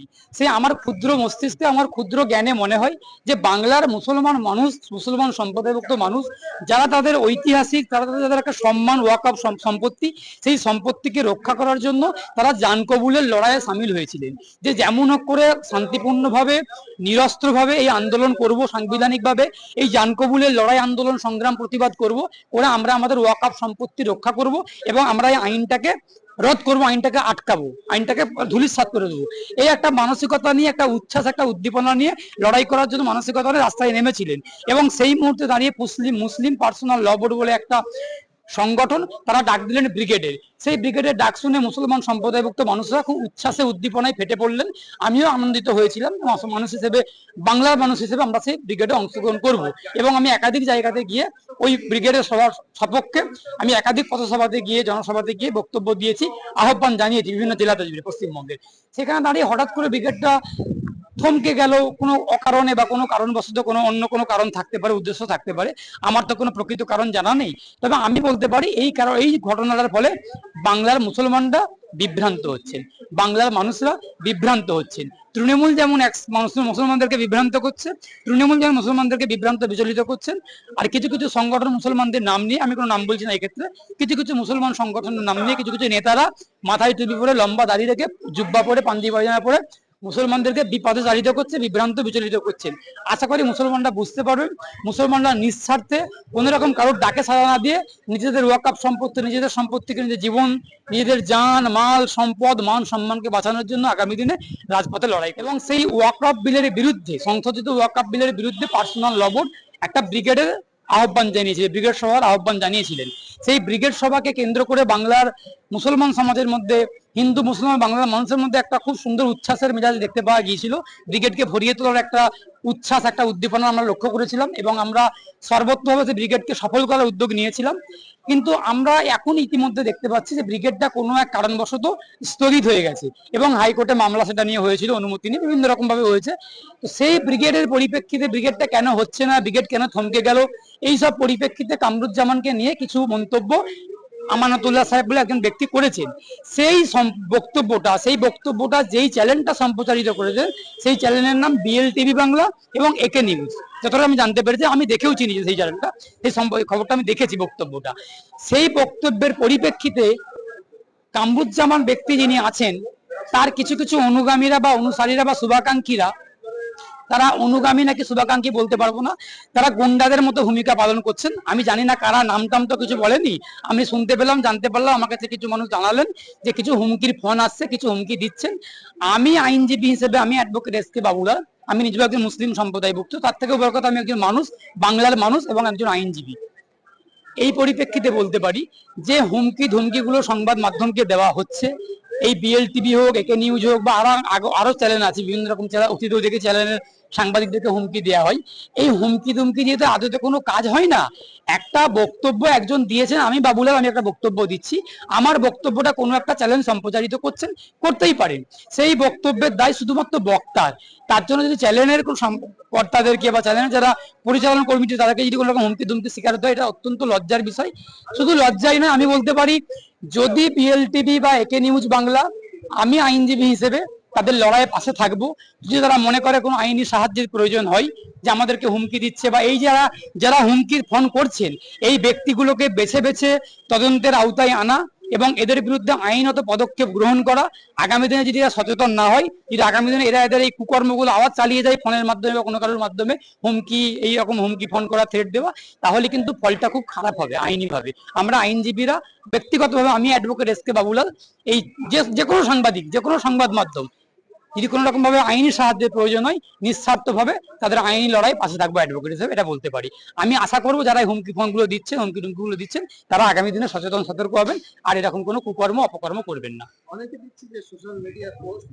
করি। সে আমার ক্ষুদ্র মস্তিষ্কে আমার ক্ষুদ্র জ্ঞানে মনে হয় যে বাংলার মুসলমান মানুষ, মুসলমান সম্প্রদায়ভুক্ত মানুষ, যারা তাদের ঐতিহাসিক, তারা তাদের একটা সম্মান ওয়াকআপ সম্পত্তি, সেই সম্পত্তিকে রক্ষা করার জন্য তারা জান কবুলের লড়াইয়ে সামিল হয়েছিলেন। যে যেমন হোক করে শান্তিপূর্ণভাবে, নিরস্ত্রভাবে এই আন্দোলন করব, সাংবিধানিকভাবে এই জানকবুলের লড়াই আন্দোলন সংগ্রাম প্রতিবাদ করব, করে আমরা আমাদের ওয়াকআপ সম্পত্তি রক্ষা করব এবং আমরা এই আইনটাকে রদ করব, আইনটাকে আটকাবো, আইনটাকে ধুলিসাৎ করে দেবো। এই একটা মানসিকতা নিয়ে, একটা উচ্ছ্বাস, একটা উদ্দীপনা নিয়ে লড়াই করার জন্য মানসিকতা রাস্তায় নেমেছিলেন। এবং সেই মুহূর্তে দাঁড়িয়ে মুসলিম মুসলিম পার্সোনাল ল বোর্ড বলে একটা সংগঠন, তারা ডাক দিলেন ব্রিগেডের। সেই ব্রিগেডের ডাক শুনে মুসলমান সম্প্রদায়ভুক্ত মানুষরা খুব উচ্ছ্বাসে, উদ্দীপনায় ফেটে পড়লেন। আমিও আনন্দিত হয়েছিলাম। মানুষ হিসেবে, বাংলার মানুষ হিসেবে আমরা সেই ব্রিগেডে অংশগ্রহণ করব। এবং আমি একাধিক জায়গাতে গিয়ে ওই ব্রিগেডের সবার সপক্ষে আমি একাধিক পথসভাতে গিয়ে, জনসভাতে গিয়ে বক্তব্য দিয়েছি, আহ্বান জানিয়েছি বিভিন্ন জেলাতে পশ্চিমবঙ্গের। সেখানে দাঁড়িয়ে হঠাৎ করে ব্রিগেডটা থমকে গেল কোনো অকারণে বা কোনো কারণবশত কোনো অন্য কোনো কারণ থাকতে পারে, উদ্দেশ্য থাকতে পারে, আমার তো কোনো প্রকৃত কারণ জানা নেই। তবে আমি বলতে পারি, এই কারণ, এই ঘটনাটার ফলে বাংলার মুসলমানরা বিভ্রান্ত হচ্ছেন। বাংলার মানুষরা বিভ্রান্ত হচ্ছেন। তৃণমূল যেমন এক মানুষ, মুসলমানদেরকে বিভ্রান্ত করছে, তৃণমূল যেমন মুসলমানদেরকে বিভ্রান্ত, বিচলিত করছেন, আর কিছু কিছু সংগঠন মুসলমানদের নাম নিয়ে, আমি কোনো নাম বলছি না এক্ষেত্রে, কিছু কিছু মুসলমান সংগঠনের নাম নিয়ে কিছু কিছু নেতারা মাথায় টুপি পরে, লম্বা দাঁড়িয়ে রেখে, জুব্বা পরে, পাঞ্জি পায়জামা পরে মুসলমানদেরকে বিপদে চালিত করছে, বিভ্রান্ত, বিচলিত করছেন আশা করি মুসলমানরা বুঝতে পারবেন মুসলমানরা নিঃস্বার্থে কোন রকম কারোর ডাকে সাড়া না দিয়ে নিজেদের ওয়াকআপ সম্পত্তি, নিজেদের সম্পত্তিকে, নিজের জীবন, নিজেদের জান, মাল, সম্পদ, মান, সম্মানকে বাঁচানোর জন্য আগামী দিনে রাজপথে লড়াই এবং সেই ওয়াকআপ বিলের বিরুদ্ধে, সংশোধিত ওয়াকআপ বিলের বিরুদ্ধে পার্সোনাল লবণ একটা ব্রিগেডের আহ্বান জানিয়েছিলেন ব্রিগেড সভার আহ্বান জানিয়েছিলেন। সেই ব্রিগেড সভাকে কেন্দ্র করে বাংলার মুসলমান সমাজের মধ্যে হিন্দু, মুসলমান, বাংলার মানুষের মধ্যে একটা খুব সুন্দর উচ্ছ্বাসের মেজাজ দেখতে পাওয়া গিয়েছিল। ব্রিগেডকে ভরিয়ে তোলার একটা উচ্ছ্বাস, একটা উদ্দীপনা আমরা লক্ষ্য করেছিলাম এবং আমরা সর্বত্রভাবে সেই ব্রিগেডকে সফল করার উদ্যোগ নিয়েছিলাম। কিন্তু আমরা এখন ইতিমধ্যে দেখতে পাচ্ছি যে ব্রিগেডটা কোনো এক কারণবশত স্থগিত হয়ে গেছে এবং হাইকোর্টে মামলা সেটা নিয়ে হয়েছিল, অনুমতি নিয়ে বিভিন্ন রকম ভাবে হয়েছে। তো সেই ব্রিগেডের পরিপ্রেক্ষিতে ব্রিগেডটা কেন হচ্ছে না, ব্রিগেড কেন থমকে গেল এই সব পরিপ্রেক্ষিতে কামরুজ্জামানকে নিয়ে কিছু মন্তব্য আমানতুল্লাহ সাহেব বলে একজন ব্যক্তি করেছেন, সেই বক্তব্যটা সেই বক্তব্যটা, যেই চ্যানেলটা সম্প্রচারিত করেছে সেই চ্যানেলের নাম বিএল টিভি বাংলা এবং একে নিউজ যতটা আমি জানতে পেরেছি, আমি দেখেও চিনি সেই চ্যানেলটা, সেই খবরটা আমি দেখেছি বক্তব্যটা। সেই বক্তব্যের পরিপ্রেক্ষিতে কামরুজ্জামান ব্যক্তি যিনি আছেন, তার কিছু কিছু অনুগামীরা বা অনুসারীরা বা শুভাকাঙ্ক্ষীরা তারা অনুগামী নাকি শুভাকাঙ্ক্ষী বলতে পারব না? তারা গুন্ডাদের মতো ভূমিকা পালন করছেন। আমি জানি না কারা নাম টাম তো কিছু বলেনি। আমি শুনতে পেলাম, জানতে পারলাম, আমার কাছে কিছু মানুষ জানালেন যে কিছু হুমকির ফোন আসছে, কিছু হুমকি দিচ্ছেন। আমি আইনজীবী হিসেবে আমি অ্যাডভোকেট এস কে বাবুরা আমি নিজেও একজন মুসলিম সম্প্রদায়ভুক্ত। তার থেকেও বড় কথা আমি একজন মানুষ, বাংলার মানুষ এবং একজন আইনজীবী। এই পরিপ্রেক্ষিতে বলতে পারি যে হুমকি ধুমকিগুলো সংবাদ মাধ্যমকে দেওয়া হচ্ছে। এই বিএল টিভি হোক একে নিউজ হোক বা আরও আরও চ্যানেল আছে, বিভিন্ন রকম চ্যানেল অতীত দেখে চ্যানেলের সাংবাদিকদেরকে হুমকি দেওয়া হয়। এই হুমকি ধুমকি দিয়ে তো আদতে কোনো কাজ হয় না। একটা বক্তব্য একজন দিয়েছেন, আমি বাবুলাল, আমি একটা বক্তব্য দিচ্ছি। আমার বক্তব্যটা কোনো একটা চ্যানেল সম্প্রচারিত করছেন, করতেই পারেন। সেই বক্তব্যের দায় শুধুমাত্র বক্তার। তার জন্য যদি চ্যানেলের কর্তাদেরকে বা চ্যানেলের যারা পরিচালনা কর্মীটি তাদেরকে যদি কোনো রকম হুমকি ধুমকি শিকার হয়, এটা অত্যন্ত লজ্জার বিষয়। শুধু লজ্জাই নয়, আমি বলতে পারি, যদি বিএল টিভি বা একে নিউজ বাংলা আমি আইনজীবী হিসেবে তাদের লড়াইয়ের পাশে থাকব। যদি তারা মনে করে কোনো আইনি সাহায্যের প্রয়োজন হয়, যে আমাদেরকে হুমকি দিচ্ছে বা এই যারা যারা হুমকির ফোন করছেন, এই ব্যক্তিগুলোকে বেছে বেছে তদন্তের আওতায় আনা এবং এদের বিরুদ্ধে আইনত পদক্ষেপ গ্রহণ করা। আগামী দিনে যদি এরা সচেতন না হয়, যদি আগামী দিনে এরা এদের এই কুকর্মগুলো আবার চালিয়ে যায় ফোনের মাধ্যমে বা কোনো কারোর মাধ্যমে, হুমকি, এই রকম হুমকি ফোন করা থ্রেট দেওয়া, তাহলে কিন্তু ফলটা খুব খারাপ হবে আইনিভাবে। আমরা আইনজীবীরা, ব্যক্তিগতভাবে আমি অ্যাডভোকেট এস কে বাবুলাল, এই যে যে কোনো সাংবাদিক, যে কোনো সংবাদ মাধ্যম যদি কোনো রকম ভাবে আইনি সাহায্যের প্রয়োজন হয় নিঃস্বার্থ ভাবে তাদের আইনি লড়াই পাশে থাকব অ্যাডভোকেট হিসেবে, এটা বলতে পারি। আমি আশা করব যারা হুমকি ফোনগুলো দিচ্ছে হুমকি টুমকিগুলো দিচ্ছেন, তারা আগামী দিনে সচেতন, সতর্ক হবেন, আর এরকম কোনো কুকর্ম, অপকর্ম করবেন না। অনেকে যে সোশ্যাল মিডিয়া পোস্ট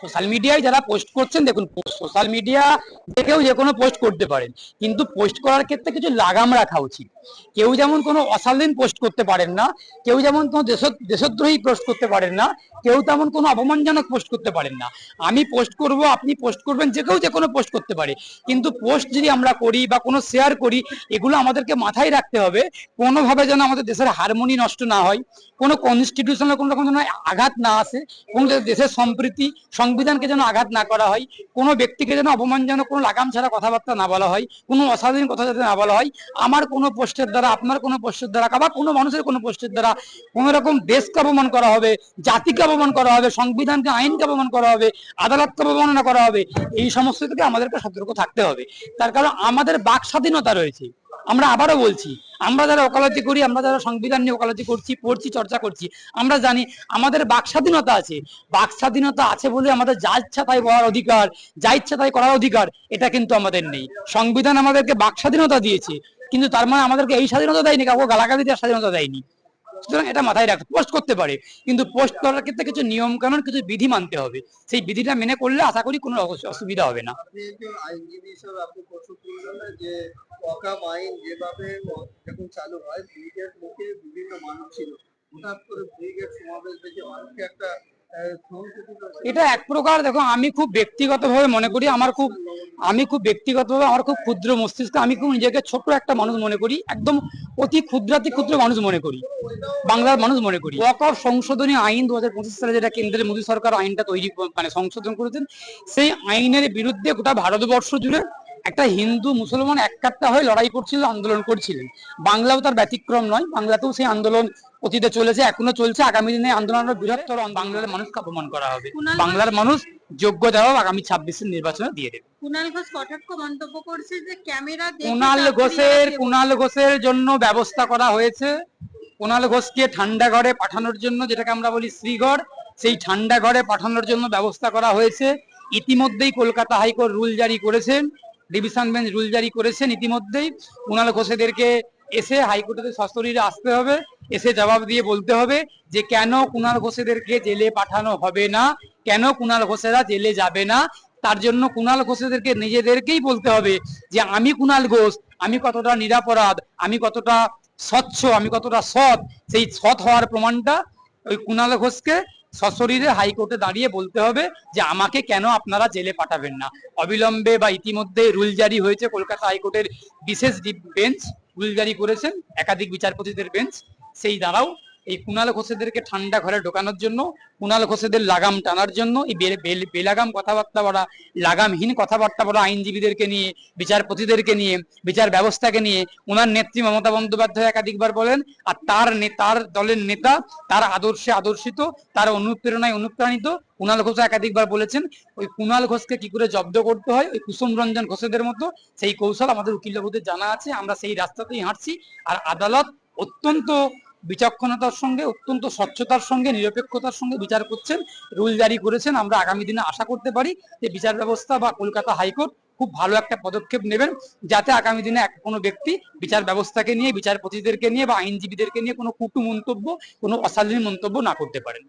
সোশ্যাল মিডিয়ায় যারা পোস্ট করছেন, দেখুন সোশ্যাল মিডিয়া দেখেও যে কোনো পোস্ট করতে পারেন। কিন্তু পোস্ট করার ক্ষেত্রে কিছু লাগাম রাখা উচিত। কেউ যেমন কোনো অশালীন পোস্ট করতে পারেন না, কেউ যেমন কোনো দেশ দেশদ্রোহী পোস্ট করতে পারেন না, কেউ তেমন কোনো অপমানজনক পোস্ট করতে পারেন না। আমি পোস্ট করব, আপনি পোস্ট করবেন, যে কেউ যে কোনো পোস্ট করতে পারে। কিন্তু পোস্ট যদি আমরা করি বা কোনো শেয়ার করি, এগুলো আমাদেরকে মাথায় রাখতে হবে, কোনোভাবে যেন আমাদের দেশের হারমোনি নষ্ট না হয়, কোনো কনস্টিটিউশনাল কোনো রকম যেন আঘাত না আসে, কোনো দেশের সম্প্রীতি সংবিধানকে যেন আঘাত না করা হয়, কোনো ব্যক্তিকে যেন অপমানজনক, কোনো লাগাম ছাড়া কথাবার্তা না বলা হয়, কোনো অস্বাধীন কথা যাতে না বলা হয়, আমার কোনো পোস্টের দ্বারা, আপনার কোনো পোস্টের দ্বারা বা কোনো মানুষের কোনো পোস্টের দ্বারা কোনো রকম দেশকে অপমান করা হবে, জাতিকে অপমান করা হবে, সংবিধানকে, আইনকে অপমান করা হবে, আদালতকে অবমাননা করা হবে, এই সমস্ত থেকে আমাদেরকে সতর্ক থাকতে হবে। তার কারণ আমাদের বাক স্বাধীনতা রয়েছে। আমরা আবারও বলছি, আমরা যারা ওকালতি করি, আমরা যারা সংবিধান নিয়ে ওকালতি করছি, পড়ছি, চর্চা করছি, আমরা জানি আমাদের বাক স্বাধীনতা আছে। বাক স্বাধীনতা আছে বলে আমাদের যা ইচ্ছা তাই বলার অধিকার, যা ইচ্ছা তাই করার অধিকার, এটা কিন্তু আমাদের নেই। সংবিধান আমাদেরকে বাক স্বাধীনতা দিয়েছে, কিন্তু তার মানে আমাদেরকে এই স্বাধীনতা দেয়নি, কাউকে গালাগালি দেওয়ার স্বাধীনতা দেয়নি। সুতরাং এটা মাথায় রাখতে পোস্ট করতে পারে। কিন্তু পোস্ট করার ক্ষেত্রে কিছু নিয়ম কানুন কিছু বিধি মানতে হবে। সেই বিধিটা মেনে করলে আশা করি কোনো অস- অসুবিধা হবে না। একটা। এটা এক প্রকার, দেখো, আমি খুব ব্যক্তিগতভাবে মনে করি, আমার খুব, আমি খুব ব্যক্তিগতভাবে আমার খুব ক্ষুদ্র মস্তিষ্ক, আমি খুব নিজেকে ছোট একটা মানুষ মনে করি, একদম অতি ক্ষুদ্রাতি ক্ষুদ্র মানুষ মনে করি, বাংলার মানুষ মনে করি। অফ সংশোধনী আইন দু হাজার পঁচিশ সালে যেটা কেন্দ্রের মোদী সরকার আইনটা তৈরি মানে সংশোধন করেছেন, সেই আইনের বিরুদ্ধে গোটা ভারতবর্ষ জুড়ে একটা হিন্দু মুসলমান একাত্তা হয়ে লড়াই করছিল আন্দোলন করছিলেন। বাংলাও তার ব্যতিক্রম নয় বাংলাতেও সেই আন্দোলন অতীতে চলেছে এখনও চলছে। আগামী দিনে আন্দোলনের বৃহত্তর আন্দোলন। বাংলার মানুষকে অপমান করা হবে। বাংলার মানুষ যোগ্য জবাব আগামী ছাব্বিশের নির্বাচনে দিয়ে দেবে। কুণাল ঘোষ কটাক্ষ মন্তব্য করছে যে ক্যামেরা কুণাল ঘোষের কুণাল ঘোষের জন্য ব্যবস্থা করা হয়েছে। কুণাল ঘোষকে ঠান্ডা ঘরে পাঠানোর জন্য যেটাকে আমরা বলি শ্রীগড় সেই ঠান্ডা ঘরে পাঠানোর জন্য ব্যবস্থা করা হয়েছে। ইতিমধ্যেই কলকাতা হাইকোর্ট রুল জারি করেছেন। ডিভিশন বেঞ্চ রুল জারি করেছেন ইতিমধ্যেই। কুণাল ঘোষেদেরকে এসে হাইকোর্টে সশরীরে আসতে হবে, এসে জবাব দিয়ে বলতে হবে যে কেন কুণাল ঘোষেদেরকে জেলে পাঠানো হবে না, কেন কুণাল ঘোষেরা জেলে যাবে না? তার জন্য কুণাল ঘোষেদেরকে নিজেদেরকেই বলতে হবে যে আমি কুণাল ঘোষ, আমি কতটা নিরাপরাধ, আমি কতটা স্বচ্ছ, আমি কতটা সৎ, সেই সৎ হওয়ার প্রমাণটা ওই কুণাল ঘোষকে সশরীরে হাইকোর্টে দাঁড়িয়ে বলতে হবে যে আমাকে কেন আপনারা জেলে পাঠাবেন না। অবিলম্বে বা ইতিমধ্যে রুল জারি হয়েছে কলকাতা হাইকোর্টের বিশেষ বেঞ্চ রুল জারি করেছেন একাধিক বিচারপতিদের বেঞ্চ সেই দ্বারাও এই কুণাল ঘোষেদেরকে ঠান্ডা ঘরে ঢোকানোর জন্য কুণাল ঘোষেদের লাগাম টানার জন্য, এই বেলাগাম কথাবার্তা বলা, লাগামহীন কথাবার্তা বলা আইনজীবীদেরকে নিয়ে, বিচারপতিদেরকে নিয়ে, বিচার ব্যবস্থাকে নিয়ে ওনার নেত্রী মমতা বন্দ্যোপাধ্যায় একাধিকবার বলেন, আর তার তার দলের নেতা, তার আদর্শে আদর্শিত, তার অনুপ্রেরণায় অনুপ্রাণিত কুণাল ঘোষ একাধিকবার বলেছেন, ওই কুণাল ঘোষকে কি করে জব্দ করতে হয়, ওই কুসুম রঞ্জন ঘোষেদের মতো, সেই কৌশল আমাদের উকিলবাবুদের জানা আছে, আমরা সেই রাস্তাতেই হাঁটছি, আর আদালত অত্যন্ত বিচক্ষণতার সঙ্গে, অত্যন্ত স্বচ্ছতার সঙ্গে, নিরপেক্ষতার সঙ্গে বিচার করছেন। রুল জারি করেছেন। আমরা আগামী দিনে আশা করতে পারি যে বিচার ব্যবস্থা বা কলকাতা হাইকোর্ট খুব ভালো একটা পদক্ষেপ নেবেন, যাতে আগামী দিনে কোনো ব্যক্তি বিচার ব্যবস্থাকে নিয়ে বিচারপতিদেরকে নিয়ে বা আইনজীবীদেরকে নিয়ে কোনো কুটু মন্তব্য কোনো অশালীন মন্তব্য না করতে পারেন।